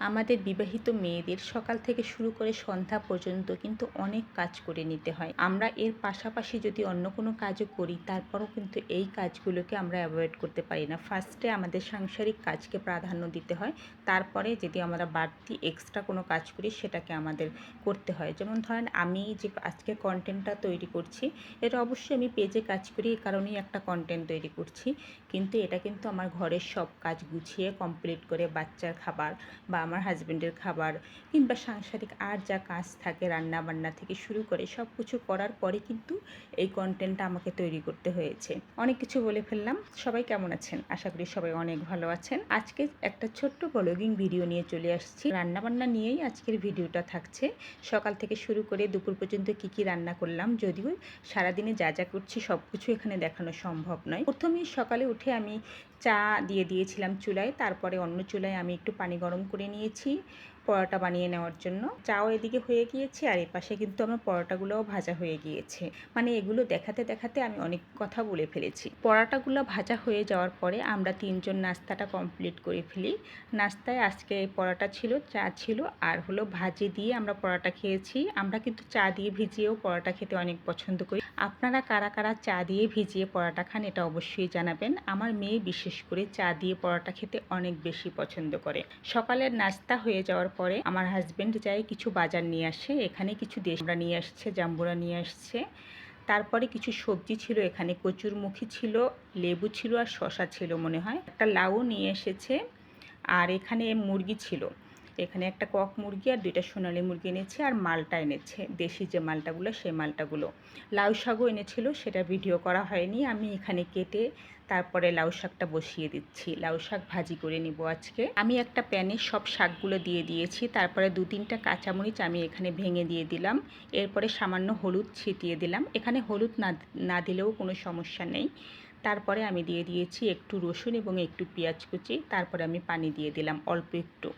আমাদের বিবাহিত মেয়েদের সকাল থেকে শুরু করে সন্ধ্যা পর্যন্ত কিন্তু অনেক কাজ করে নিতে হয়। আমরা এর পাশাপাশি যদি অন্য কোনো কাজও করি, তারপরও কিন্তু এই কাজগুলোকে আমরা অ্যাভয়েড করতে পারি না। ফার্স্টে আমাদের সাংসারিক কাজকে প্রাধান্য দিতে হয়, তারপরে যদি আমরা বাড়তি এক্সট্রা কোনো কাজ করি, সেটাকে আমাদের করতে হয়। যেমন ধরেন, আমি যে আজকে কন্টেন্টটা তৈরি করছি, এটা অবশ্যই আমি পেজে কাজ করি, এই কারণেই একটা কন্টেন্ট তৈরি করছি। কিন্তু এটা কিন্তু আমার ঘরের সব কাজ গুছিয়ে কমপ্লিট করে বাচ্চার খাবার বা আমার হাজব্যান্ডের খাবার কিংবা সাংসারিক আর যা কাজ থাকে রান্না বান্না থেকে শুরু করে সব কিছু করার পরে কিন্তু এই কন্টেন্টটা আমাকে তৈরি করতে হয়েছে। অনেক কিছু বলে ফেললাম। সবাই কেমন আছেন? আশা করি সবাই অনেক ভালো আছেন। আজকে একটা ছোট্ট ব্লগিং ভিডিও নিয়ে চলে আসছি। রান্নাবান্না নিয়েই আজকের ভিডিওটা থাকছে। সকাল থেকে শুরু করে দুপুর পর্যন্ত কি কি রান্না করলাম, যদিও সারাদিনে যা যা করছি সব কিছু এখানে দেখানো সম্ভব নয়। প্রথমেই সকালে উঠে আমি চা দিয়ে দিয়েছিলাম চুলায় তারপরে অন্য চুলায় আমি একটু পানি গরম করে নিয়েছি। পরোটা বানিয়ে নেওয়ার জন্য। চাও এদিকে হয়ে গিয়েছে আর এপাশে কিন্তু আমার পরোটাগুলোও ভাজা হয়ে গিয়েছে। মানে এগুলো দেখাতে দেখাতে আমি অনেক কথা বলে ফেলেছি। পরোটাগুলো ভাজা হয়ে যাওয়ার পরে আমরা তিনজন নাস্তাটা কমপ্লিট করে ফেলি। নাস্তায় আজকে পরোটা ছিল, চা ছিল আর হলো ভাজি দিয়ে আমরা পরোটা খেয়েছি। আমরা কিন্তু চা দিয়ে ভিজিয়েও পরোটা খেতে অনেক পছন্দ করি। আপনারা কারা কারা চা দিয়ে ভিজিয়ে পরোটা খান এটা অবশ্যই জানাবেন। আমার মেয়ে বিশেষ করে চা দিয়ে পরোটা খেতে অনেক বেশি পছন্দ করে। সকালের নাস্তা হয়ে যাওয়ার পরে আমার হাজব্যান্ড যায় কিছু বাজার নিয়ে আসে। এখানে কিছু দেশ আমরা নিয়ে আসছে, জাম্বুরা নিয়ে আসছে। তারপরে কিছু সবজি ছিল, এখানে কচুরমুখী ছিল, লেবু ছিল আর শশা ছিল মনে হয়। একটা লাউ নিয়ে এসেছে আর এখানে মুরগি ছিল। এখানে একটা কক মুরগি আর দুইটা সোনালি মুরগি এনেছে আর মালটা এনেছে। দেশি যে মালটাগুলো, সেই মালটাগুলো। লাউ শাকও এনেছিল, সেটা ভিডিও করা হয়নি। আমি এখানে কেটে তারপরে লাউ শাকটা বসিয়ে দিচ্ছি। লাউ শাক ভাজি করে নিব আজকে। আমি একটা প্যানে সব শাকগুলো দিয়ে দিয়েছি। তারপরে দু তিনটা কাঁচামরিচ আমি এখানে ভেঙে দিয়ে দিলাম। এরপরে সামান্য হলুদ ছিটিয়ে দিলাম। এখানে হলুদ না না দিলেও কোনো সমস্যা নেই। তারপরে আমি দিয়ে দিয়েছি একটু রসুন এবং একটু পেঁয়াজ কুচি। তারপরে আমি পানি দিয়ে দিলাম অল্প একটু।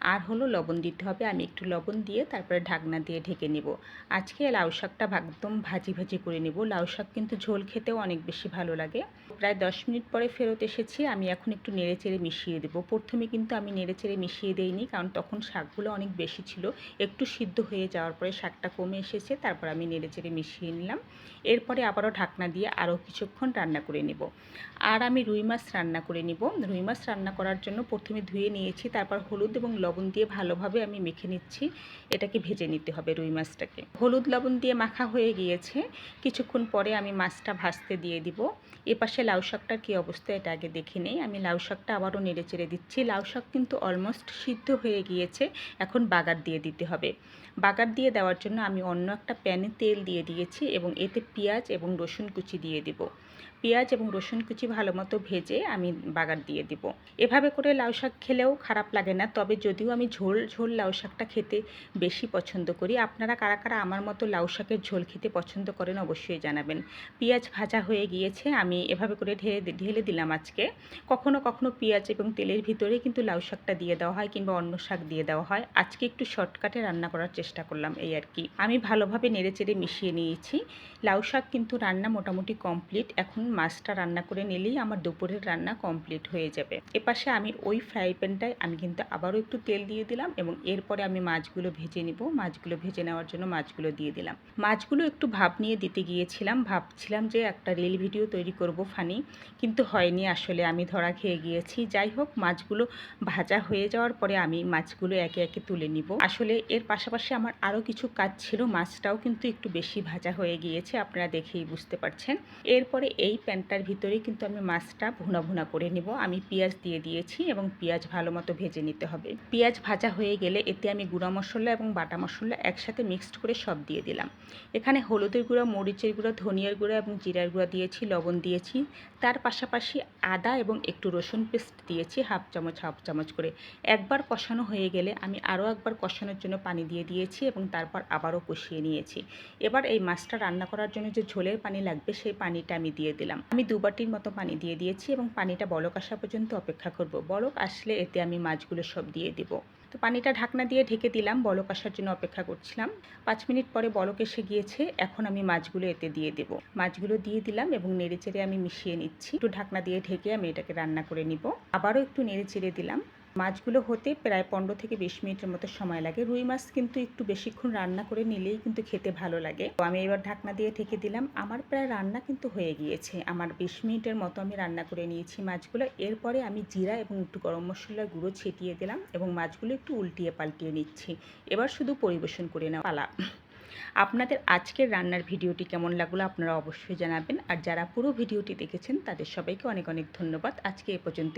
আর হলো লবণ দিতে হবে। আমি একটু লবণ দিয়ে তারপরে ঢাকনা দিয়ে ঢেকে নেব। আজকে লাউ শাকটা একদম ভাজি ভাজি করে নেব। লাউ শাক কিন্তু ঝোল খেতেও অনেক বেশি ভালো লাগে। প্রায় দশ মিনিট পরে ফেরত এসেছি। আমি এখন একটু নেড়ে চেড়ে মিশিয়ে দেবো। প্রথমে কিন্তু আমি নেড়ে চেড়ে মিশিয়ে দেইনি, কারণ তখন শাকগুলো অনেক বেশি ছিল। একটু সিদ্ধ হয়ে যাওয়ার পরে শাকটা কমে এসেছে, তারপর আমি নেড়ে চেড়ে মিশিয়ে নিলাম। এরপরে আবারও ঢাকনা দিয়ে আরও কিছুক্ষণ রান্না করে নেব। আর আমি রুই মাছ রান্না করে নিব। রুই মাছ রান্না করার জন্য প্রথমে ধুয়ে নিয়েছি, তারপর হলুদ এবং লবণ দিয়ে ভালোভাবে আমি মেখে নিচ্ছি। এটাকে ভেজে নিতে হবে রুই মাছটাকে। হলুদ লবণ দিয়ে মাখা হয়ে গিয়েছে। কিছুক্ষণ পরে আমি মাছটা ভাজতে দিয়ে দিব। এপাশে লাউ শাকটার কী অবস্থা এটা আগে দেখে নেই। আমি লাউ শাকটা আবারও নেড়ে চেড়ে দিচ্ছি। লাউ শাক কিন্তু অলমোস্ট সিদ্ধ হয়ে গিয়েছে। এখন বাগার দিয়ে দিতে হবে। বাগার দিয়ে দেওয়ার জন্য আমি অন্য একটা প্যানে তেল দিয়ে দিয়েছি এবং এতে পেঁয়াজ এবং রসুন কুচি দিয়ে দিব। পেঁয়াজ এবং রসুন কুচি ভালো মতো ভেজে আমি বাগার দিয়ে দিব। এভাবে করে লাউ শাক খেলেও খারাপ লাগে না। তবে যদিও আমি ঝোল ঝোল লাউ শাকটা খেতে বেশি পছন্দ করি, আপনারা কারা কারা আমার মতো লাউ শাকের ঝোল খেতে পছন্দ করেন অবশ্যই জানাবেন। পেঁয়াজ ভাজা হয়ে গিয়েছে, আমি এভাবে করে ঢেলে ঢেলে দিলাম আজকে। কখনো কখনো পেঁয়াজ এবং তেলের ভিতরে কিন্তু লাউ শাকটা দিয়ে দেওয়া হয় কিংবা অন্য শাক দিয়ে দেওয়া হয়। আজকে একটু শর্টকাটে রান্না করার চেষ্টা করলাম এই আর কি। আমি ভালোভাবে নেড়ে চেড়ে মিশিয়ে নিয়েছি। লাউ শাক কিন্তু রান্না মোটামুটি কমপ্লিট। এখন মাছটা রান্না করে নিলেই আমার দুপুরের রান্না কমপ্লিট হয়ে যাবে। এপাশে আমি ওই ফ্রাই প্যানটায় আমি কিন্তু আবারও একটু তেল দিয়ে দিলাম এবং এরপরে আমি মাছগুলো ভেজে নিব। মাছগুলো ভেজে নেওয়ার জন্য মাছগুলো দিয়ে দিলাম। মাছগুলো একটু ভাব নিয়ে দিতে গিয়েছিলাম। ভাবছিলাম যে একটা রিল ভিডিও তৈরি করব ফানি, কিন্তু হয়নি আসলে। আমি ধরা খেয়ে গিয়েছি। যাই হোক, মাছগুলো ভাজা হয়ে যাওয়ার পরে আমি মাছগুলো একে একে তুলে নিব। আসলে এর পাশাপাশি আমার আরও কিছু কাজ ছিল। মাছটাও কিন্তু একটু বেশি ভাজা হয়ে গিয়েছে, আপনারা দেখেই বুঝতে পারছেন। এরপরে এই প্যানটার ভিতরেই কিন্তু আমি মাছটা ভুনা ভুনা করে নিব। আমি পেঁয়াজ দিয়ে দিয়েছি এবং পেঁয়াজ ভালো মতো ভেজে নিতে হবে। পেঁয়াজ ভাজা হয়ে গেলে এতে আমি গুঁড়া মশলা এবং বাটা মশলা একসাথে মিক্সড করে সব দিয়ে দিলাম। এখানে হলুদের গুঁড়া, মরিচের গুঁড়া, ধনিয়ার গুঁড়া এবং জিরার গুঁড়া দিয়েছি, লবণ দিয়েছি। তার পাশাপাশি আদা এবং একটু রসুন পেস্ট দিয়েছি, হাফ চামচ হাফ চামচ করে। একবার কষানো হয়ে গেলে আমি আরও একবার কষানোর জন্য পানি দিয়ে দিয়েছি এবং তারপর আবারও কষিয়ে নিয়েছি। এবার এই মাছটা রান্না করার জন্য যে ঝোলের পানি লাগবে সেই পানিটা আমি দিয়ে দিলাম। আমি দু বাটির মতো পানি দিয়ে দিয়েছি এবং পানিটা বলক আসা পর্যন্ত অপেক্ষা করব। বলক আসলে এতে আমি মাছগুলো সব দিয়ে দিব। তো পানিটা ঢাকনা দিয়ে ঢেকে দিলাম, বলক আসার জন্য অপেক্ষা করছিলাম। পাঁচ মিনিট পরে বলক এসে গিয়েছে, এখন আমি মাছগুলো এতে দিয়ে দেব। মাছগুলো দিয়ে দিলাম এবং নেড়ে চেড়ে আমি মিশিয়ে নিচ্ছি। একটু ঢাকনা দিয়ে ঢেকে আমি এটাকে রান্না করে নিব। আবারও একটু নেড়ে চেড়ে দিলাম। মাছগুলো হতে প্রায় পনেরো থেকে বিশ মিনিটের মতো সময় লাগে। রুই মাছ কিন্তু একটু বেশিক্ষণ রান্না করে নিলেই কিন্তু খেতে ভালো লাগে। তো আমি এবার ঢাকনা দিয়ে ঢেকে দিলাম। আমার প্রায় রান্না কিন্তু হয়ে গিয়েছে। আমার বিশ মিনিটের মতো আমি রান্না করে নিয়েছি মাছগুলো। এরপরে আমি জিরা এবং একটু গরম মশলার গুঁড়ো ছিটিয়ে দিলাম এবং মাছগুলো একটু উল্টিয়ে পাল্টিয়ে নিচ্ছি। এবার শুধু পরিবেশন করে নেওয়া পালা। আপনাদের আজকের রান্নার ভিডিওটি কেমন লাগল আপনারা অবশ্যই জানাবেন। আর যারা পুরো ভিডিওটি দেখেছেন, তাদের সবাইকে অনেক অনেক ধন্যবাদ। আজকে এ পর্যন্ত